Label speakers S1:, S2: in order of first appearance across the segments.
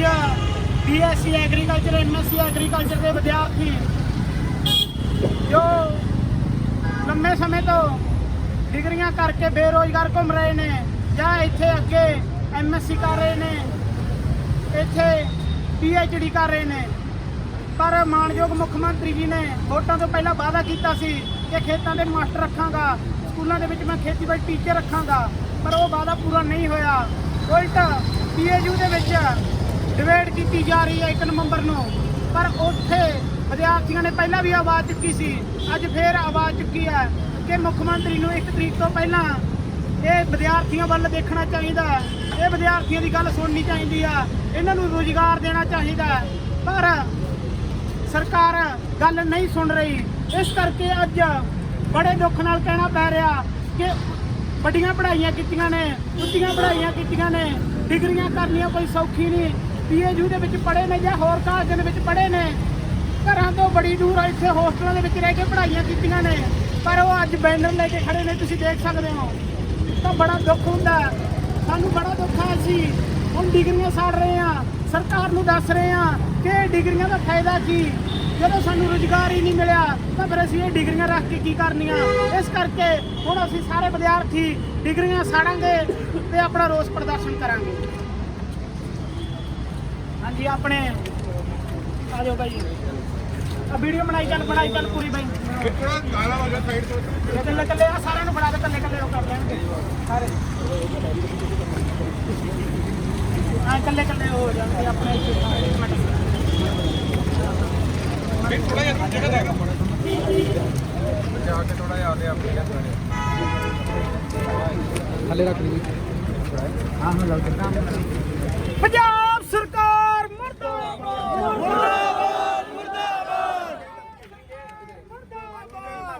S1: ਅੱਜ BSc agriculture MSc agriculture ਦੇ ਵਿਦਿਆਰਥੀ ਜੋ ਲੰਮੇ ਸਮੇਂ ਤੋਂ ਡਿਗਰੀਆਂ ਕਰਕੇ ਬੇਰੋਜ਼ਗਾਰ ਘੁੰਮ ਰਹੇ ਨੇ ਜਾਂ ਇੱਥੇ ਅੱਗੇ ਐਮਐਸਸੀ ਕਰ ਰਹੇ ਨੇ, ਇੱਥੇ ਪੀਐਚਡੀ ਕਰ ਰਹੇ ਨੇ, ਪਰ ਮਾਨਯੋਗ ਮੁੱਖ ਮੰਤਰੀ ਜੀ ਨੇ ਵੋਟਾਂ ਤੋਂ ਪਹਿਲਾਂ ਵਾਅਦਾ ਕੀਤਾ ਸੀ ਕਿ ਖੇਤਾਂ ਦੇ ਮਾਸਟਰ ਰੱਖਾਂਗਾ, ਸਕੂਲਾਂ ਦੇ ਵਿੱਚ ਮੈਂ ਖੇਤੀਬਾੜੀ ਟੀਚਰ ਰੱਖਾਂਗਾ, ਪਰ ਉਹ ਵਾਅਦਾ ਪੂਰਾ ਨਹੀਂ ਹੋਇਆ। ਉਲਟ ਪੀਏਯੂ ਦੇ ਵਿੱਚ ਡਿਬੇਟ ਕੀਤੀ ਜਾ ਰਹੀ ਹੈ 1 ਨਵੰਬਰ ਨੂੰ। ਪਰ ਉੱਥੇ ਵਿਦਿਆਰਥੀਆਂ ਨੇ ਪਹਿਲਾਂ ਵੀ ਆਵਾਜ਼ ਚੁੱਕੀ ਸੀ। ਅੱਜ ਫੇਰ ਆਵਾਜ਼ ਚੁੱਕੀ ਹੈ ਕਿ ਮੁੱਖ ਮੰਤਰੀ ਨੂੰ 1 ਤਰੀਕ ਤੋਂ ਪਹਿਲਾਂ ਇਹ ਵਿਦਿਆਰਥੀਆਂ ਵੱਲ ਦੇਖਣਾ ਚਾਹੀਦਾ ਹੈ। ਇਹ ਵਿਦਿਆਰਥੀਆਂ ਦੀ ਗੱਲ ਸੁਣਨੀ ਚਾਹੀਦੀ ਆ। ਇਹਨਾਂ ਨੂੰ ਰੋਜ਼ਗਾਰ ਦੇਣਾ ਚਾਹੀਦਾ ਪਰ ਸਰਕਾਰ ਗੱਲ ਨਹੀਂ ਸੁਣ ਰਹੀ। ਇਸ ਕਰਕੇ ਅੱਜ ਬੜੇ ਦੁੱਖ ਨਾਲ ਕਹਿਣਾ ਪੈ ਰਿਹਾ ਕਿ ਵੱਡੀਆਂ ਪੜ੍ਹਾਈਆਂ ਕੀਤੀਆਂ ਨੇ, ਉੱਚੀਆਂ ਪੜ੍ਹਾਈਆਂ ਕੀਤੀਆਂ ਨੇ, ਡਿਗਰੀਆਂ ਕਰਨੀਆਂ ਕੋਈ ਸੌਖੀ ਨਹੀਂ। ਪੀਏਯੂ ਦੇ ਵਿੱਚ ਪੜ੍ਹੇ ਨੇ ਜਾਂ ਹੋਰ ਕਾਲਜਾਂ ਦੇ ਵਿੱਚ ਪੜ੍ਹੇ ਨੇ। ਘਰਾਂ ਤੋਂ ਬੜੀ ਦੂਰ ਆ, ਇੱਥੇ ਹੋਸਟਲਾਂ ਦੇ ਵਿੱਚ ਰਹਿ ਕੇ ਪੜ੍ਹਾਈਆਂ ਕੀਤੀਆਂ ਨੇ। ਪਰ ਉਹ ਅੱਜ ਬੈਨਰ ਲੈ ਕੇ ਖੜੇ ਨੇ, ਤੁਸੀਂ ਦੇਖ ਸਕਦੇ ਹੋ। ਤਾਂ ਬੜਾ ਦੁੱਖ ਹੁੰਦਾ ਸਾਨੂੰ ਬੜਾ ਦੁੱਖ ਹੈ ਅਸੀਂ ਹੁਣ ਡਿਗਰੀਆਂ ਸਾੜ ਰਹੇ ਆ ਸਰਕਾਰ ਨੂੰ ਦੱਸ ਰਹੇ ਆ ਕਿ ਇਹ ਡਿਗਰੀਆਂ ਦਾ ਫਾਇਦਾ ਕੀ? ਜਦੋਂ ਸਾਨੂੰ ਰੁਜ਼ਗਾਰ ਹੀ ਨਹੀਂ ਮਿਲਿਆ, ਤਾਂ ਫਿਰ ਅਸੀਂ ਇਹ ਡਿਗਰੀਆਂ ਰੱਖ ਕੇ ਕੀ ਕਰਨੀਆਂ? ਇਸ ਕਰਕੇ ਹੁਣ ਅਸੀਂ ਸਾਰੇ ਵਿਦਿਆਰਥੀ ਡਿਗਰੀਆਂ ਸਾੜਾਂਗੇ ਤੇ ਆਪਣਾ ਰੋਸ ਪ੍ਰਦਰਸ਼ਨ ਕਰਾਂਗੇ। ਹਾਂਜੀ ਆਪਣੇ। ਆ ਜਾਓ ਭਾਈ। ਆ ਵੀਡੀਓ ਬਣਾਈ ਚੱਲ ਬਣਾਈ ਚੱਲ ਪੂਰੀ ਬਾਈ
S2: ਥੋੜਾ ਕਾਲਾ ਹੋ ਗਿਆ ਸਾਈਡ ਤੋਂ
S1: ਕੱਲੇ ਕੱਲੇ ਆ ਸਾਰਿਆਂ ਨੂੰ ਫੜਾ ਦੇ ਕੱਲੇ ਕੱਲੇ ਉਹ ਕਰ ਲੈਣਗੇ। ਸਾਰੇ। ਆ ਕੱਲੇ ਕੱਲੇ ਹੋ ਜਾਣਗੇ ਆਪਣੇ ਇੱਕ
S2: ਥੋੜਾ ਜਿਹਾ ਜਗ੍ਹਾ ਦੇਗਾ ਜਾ ਕੇ ਥੋੜਾ ਜਿਹਾ ਆਦੇ ਆਪਣੇ ਕਹਿੰਦੇ ਥੱਲੇ ਰੱਖ ਲਈ। ਹਾਂ ਹਾਂ ਲੱਗ
S1: ਪੰਜਾਬ ਸਰਕਾਰ ਮੁਰਦਾਬਾਦ ਮੁਰਦਾਬਾਦ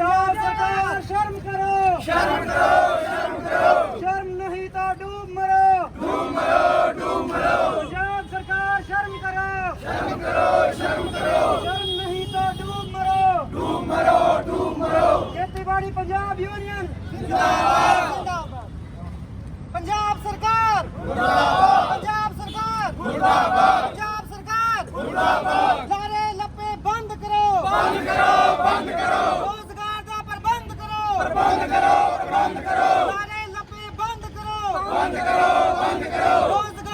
S1: ਪੰਜਾਬ ਸਰਕਾਰ। ਸ਼ਰਮ ਕਰੋ। ਸ਼ਰਮ ਕਰੋ ਸ਼ਰਮ ਕਰੋ। ਸ਼ਰਮ ਨਹੀਂ ਤਾਂ ਡੂਬ ਮਰੋ। ਡੂਬ ਮਰੋ ਡੂਬ ਮਰੋ। ਪੰਜਾਬ ਸਰਕਾਰ ਸ਼ਰਮ ਕਰੋ। ਸ਼ਰਮ ਕਰੋ ਸ਼ਰਮ ਕਰੋ। ਸ਼ਰਮ ਨਹੀਂ ਤਾਂ ਡੂਬ ਮਰੋ। ਡੂਬ ਮਰੋ ਡੂਬ ਮਰੋ। ਖੇਤੀਬਾੜੀ ਪੰਜਾਬ ਯੂਨੀਅਨ। ਪੰਜਾਬ ਸਰਕਾਰ। ਮੁਰਦਾਬਾਦ ਪੰਜਾਬ ਸਰਕਾਰ। ਮੁਰਦਾਬਾਦ ਪੰਜਾਬ ਸਰਕਾਰ। ਮੁਰਦਾਬਾਦ ਲਾਰੇ ਲੱਪੇ ਬੰਦ ਕਰੋ ਬੰਦ ਕਰੋ ਬੰਦ ਕਰੋ ਰੋਜ਼ਗਾਰ ਦਾ ਪ੍ਰਬੰਧ ਕਰੋ ਪ੍ਰਬੰਧ ਕਰੋ। ਲਾਰੇ ਲੱਪੇ ਬੰਦ ਕਰੋ। ਬੰਦ ਕਰੋ ਬੰਦ ਕਰੋ।